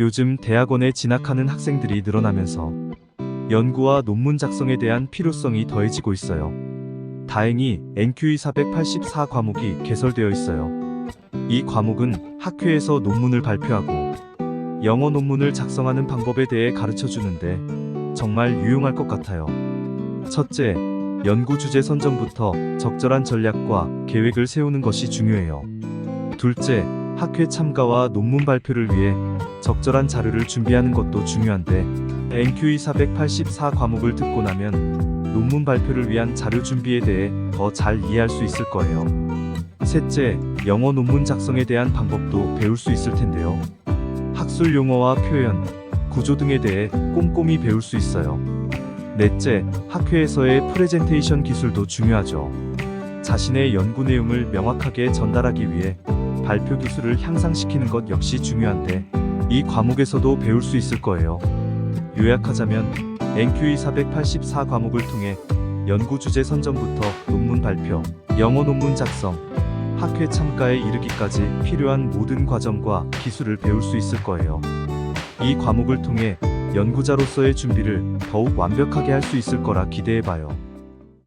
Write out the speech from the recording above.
요즘 대학원에 진학하는 학생들이 늘어나면서 연구와 논문 작성에 대한 필요성이 더해지고 있어요. 다행히 NQE 484 과목이 개설되어 있어요. 이 과목은 학회에서 논문을 발표하고 영어 논문을 작성하는 방법에 대해 가르쳐 주는데 정말 유용할 것 같아요. 첫째, 연구 주제 선정부터 적절한 전략과 계획을 세우는 것이 중요해요. 둘째, 학회 참가와 논문 발표를 위해 적절한 자료를 준비하는 것도 중요한데 NQE 484 과목을 듣고 나면 논문 발표를 위한 자료 준비에 대해 더 잘 이해할 수 있을 거예요. 셋째, 영어 논문 작성에 대한 방법도 배울 수 있을 텐데요. 학술 용어와 표현, 구조 등에 대해 꼼꼼히 배울 수 있어요. 넷째, 학회에서의 프레젠테이션 기술도 중요하죠. 자신의 연구 내용을 명확하게 전달하기 위해 발표 기술을 향상시키는 것 역시 중요한데 이 과목에서도 배울 수 있을 거예요. 요약하자면 NQE 484 과목을 통해 연구 주제 선정부터 논문 발표, 영어 논문 작성, 학회 참가에 이르기까지 필요한 모든 과정과 기술을 배울 수 있을 거예요. 이 과목을 통해 연구자로서의 준비를 더욱 완벽하게 할 수 있을 거라 기대해 봐요.